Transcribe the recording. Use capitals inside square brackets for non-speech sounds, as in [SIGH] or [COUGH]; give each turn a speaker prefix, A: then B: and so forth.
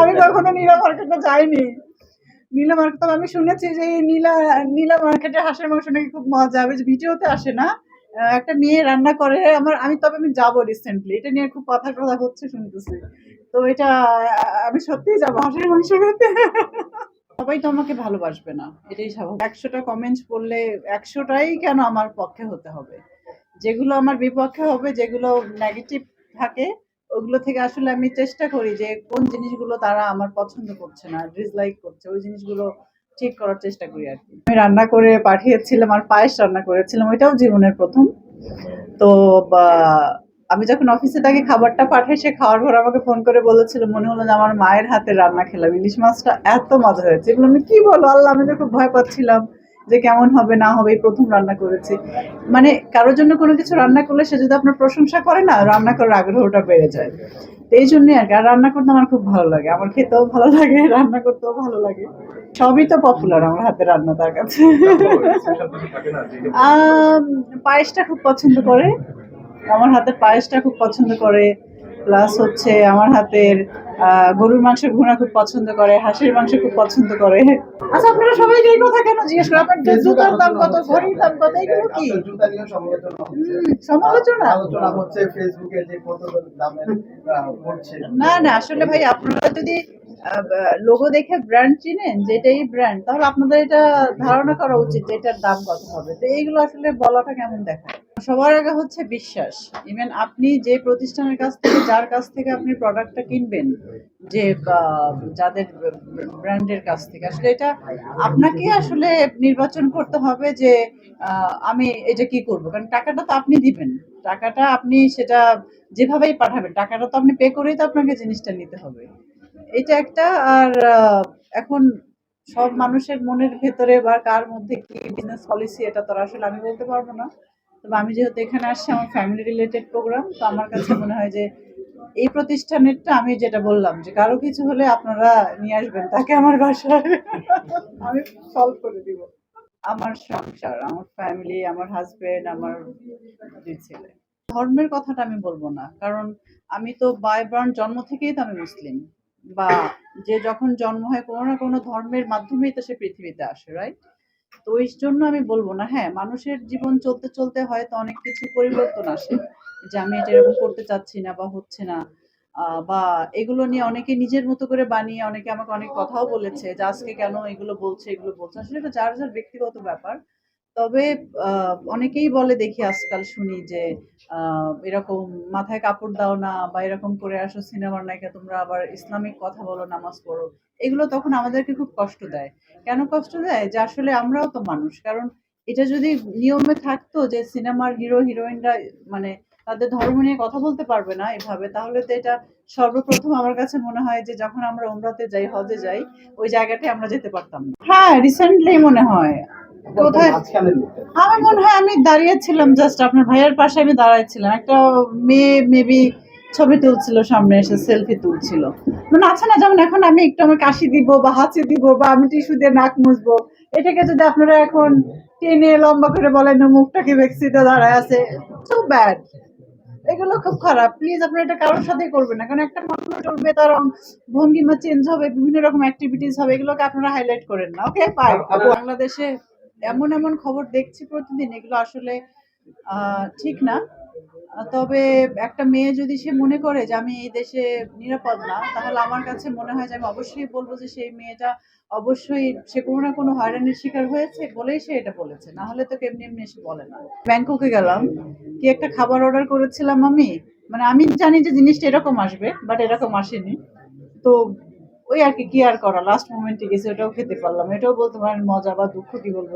A: আমি কখনো নীলা মার্কেটে যাইনি। নীলা মার্কেট আমি শুনেছি যে নীলা নীলা মার্কেটে হাঁসের মাংস নাকি খুব মজা আমি ভিডিওতে আসে না? একটা মেয়ে রান্না করে, আমার, আমি তবে আমি যাব রিসেন্টলি এটা নিয়ে খুব কথা কথা হচ্ছে শুনতেছি। তো এটা, আমি সত্যিই যাব হাঁসের মাংস খেতে। সবাই তো আমাকে ভালোবাসবে না, এটাই স্বাভাবিক। একশোটা কমেন্টস পড়লে একশোটাই কেন আমার পক্ষে হতে হবে? যেগুলো আমার বিপক্ষে হবে, যেগুলো নেগেটিভ থাকে, ওগুলো থেকে আসলে আমি চেষ্টা করি যে কোন জিনিসগুলো তারা আমার পছন্দ করছে না ডিসলাইক করছে, ওই জিনিসগুলো ঠিক করার চেষ্টা করি আর কি। আমি রান্না করে পাঠিয়েছিলাম আর পায়েস রান্না করেছিলাম, ওইটাও জীবনের প্রথম। তো আমি যখন অফিসে তাকে খাবারটা পাঠাই, সে খাওয়ার পর আমাকে ফোন করে বলেছিল, মনে হলো যে আমার মায়ের হাতে রান্না খেলাম, ইলিশ মাছটা এত মজা হয়েছে। এগুলো আমি কি বলো, আল্লাহ, আমি তো খুব ভয় পাচ্ছিলাম। যে কেমন হবে না হবে এই প্রথম রান্না করেছি। মানে কারোর জন্য কোনো কিছু রান্না করলে সে যদি আপনার প্রশংসা করে না রান্না করার আগ্রহটা বেড়ে যায়। তো এই জন্যই আর কি আর রান্না করতে আমার খুব ভালো লাগে। আমার খেতেও ভালো লাগে [LAUGHS] রান্না করতেও ভালো লাগে। সবই তো পপুলার আমার হাতে রান্না তার কাছে। [LAUGHS] পায়েসটা খুব পছন্দ করে। আমার হাতের পায়েসটা খুব পছন্দ করে। প্লাস হচ্ছে আমার হাতের গরুর মাংসের ভুনা খুব পছন্দ করে হাঁসের মাংস খুব পছন্দ করে। আচ্ছা আপনারা সবাই এই কথা কেন জিজ্ঞেস করেন আপনার জুতার দাম কত ঘড়ির দাম কত এগুলো কি?
B: সমালোচনা
A: সমালোচনা?
B: আলোচনা হচ্ছে ফেসবুকে যে কত দামের
A: না না আসলে ভাই আপনারা যদি লোগো দেখে ব্র্যান্ড চিনেন যে এটাই ব্র্যান্ড তাহলে আপনাদের এটা ধারণা করা উচিত যে এটার দাম কত হবে। তো এইগুলো আসলে বলাটা কেমন দেখায়? সবার আগে হচ্ছে বিশ্বাস। ইভেন আপনি যে প্রতিষ্ঠানের কাছ থেকে, যার কাছ থেকে আপনি প্রোডাক্টটা কিনবেন, যে যাদের ব্র্যান্ডের কাছ থেকে, আসলে এটা আপনাকে আসলে নির্বাচন করতে হবে যে আমি এটা কি করব? কারণ টাকাটা তো আপনি দিবেন। টাকাটা আপনি সেটা যেভাবেই পাঠাবেন, টাকাটা তো আপনি পে করেই তো আপনাকে জিনিসটা নিতে হবে। এটা একটা, আর এখন সব মানুষের মনের ভেতরে বা কার মধ্যে কি বিজনেস পলিসি এটা তো আসলে আমি বলতে পারব না। তবে আমি যেহেতু এখানে আসছি, আমার ফ্যামিলি রিলেটেড প্রোগ্রাম তো আমার কাছে মনে হয় যে এই প্রতিষ্ঠানেরটা আমি যেটা বললাম, যে কারও কিছু হলে আপনারা নিয়ে আসবেন, তাকে আমার বাসায় আমি সলভ করে দিব। আমার সংসার, আমার ফ্যামিলি আমার হাজবেন্ড আমার ছেলে। ধর্মের কথাটা আমি বলব না, কারণ আমি তো বাই বার্ন জন্ম থেকেই তো আমি মুসলিম। বা যে যখন জন্ম হয়, কোনো না কোনো ধর্মের মাধ্যমেই তো সে পৃথিবীতে আসে রাইট তো ওই জন্য আমি বলব না। হ্যাঁ মানুষের জীবন চলতে চলতে হয়তো অনেক কিছু পরিবর্তন আসে যে আমি এটা এরকম করতে চাচ্ছি না বা হচ্ছে না। বা এগুলো নিয়ে অনেকে নিজের মতো করে বানিয়ে অনেকে আমাকে অনেক কথাও বলেছে যে আজকে কেন এগুলো বলছে এগুলো বলছে। আসলে এটা যার যার ব্যক্তিগত ব্যাপার। তবে অনেকেই বলে, দেখি আজকাল শুনি যে এরকম মাথায় কাপড় দাও না বা এরকম করে আসো সিনেমার নায়িকা, তোমরা আবার ইসলামিক কথা বলো, নামাজ পড়ো। এগুলো তখন আমাদেরকে খুব কষ্ট দেয়। কেন কষ্ট দেয়? যে আসলে আমরাও তো মানুষ। কারণ এটা যদি নিয়মে থাকতো যে সিনেমার হিরো, হিরোইনরা মানে তাদের ধর্ম নিয়ে কথা বলতে পারবে না এভাবে, তাহলে তো এটা সর্বপ্রথম আমার কাছে মনে হয় যে, যখন আমরা উমরাতে যাই, হজে যাই, ওই জায়গাটায় আমরা যেতে পারতাম না। হ্যাঁ রিসেন্টলি মনে হয়। কোথায়? আমার মনে হয় আমি দাঁড়িয়েছিলাম জাস্ট আপনার ভাইয়ের পাশে আমি দাঁড়াইছিলাম। একটা মেয়ে মেবি ছবি তুলছিল সামনে এসে সেলফি তুলছিল। মানে আছে না যেমন এখন আমি একটু আমার কাশি দিব বা হাঁচি দিব বা আমি টিস্যু দিয়ে নাক মুছবো। এটাকে যদি আপনারা এখন টেনে লম্বা করে বলেন মুখটাকে ভেক্সিতে দাঁড়ায় আছে সো ব্যাড এগুলো খুব খারাপ। প্লিজ আপনারা এটা কারোর সাথে করবেন না। কারণ একটা মানুষ চলবে তার ভঙ্গিমা চেঞ্জ হবে বিভিন্ন রকম অ্যাক্টিভিটিস হবে এগুলোকে আপনারা হাইলাইট করেন না। ওকে বাই বাংলাদেশে এমন এমন খবর দেখছি প্রতিদিন, এগুলো আসলে ঠিক না। তবে একটা মেয়ে যদি সে মনে করে যে আমি এই দেশে নিরাপদ না, তাহলে আমার কাছে মনে হয় যে আমি অবশ্যই বলব যে সেই মেয়েটা অবশ্যই সে কোনো না কোনো হয়রানির শিকার হয়েছে বলেই সে এটা বলেছে। না হলে তো কেমনি এমনি এসে বলে না। ব্যাংককে গেলাম, কি একটা খাবার অর্ডার করেছিলাম আমি? মানে আমি জানি যে জিনিসটা এরকম আসবে বাট এরকম আসেনি। তো ওই আর কি কি আর করা? লাস্ট মোমেন্টে গেছে, ওটাও খেতে পারলাম এটাও বলতে পারেন মজা বা দুঃখ কি বলব?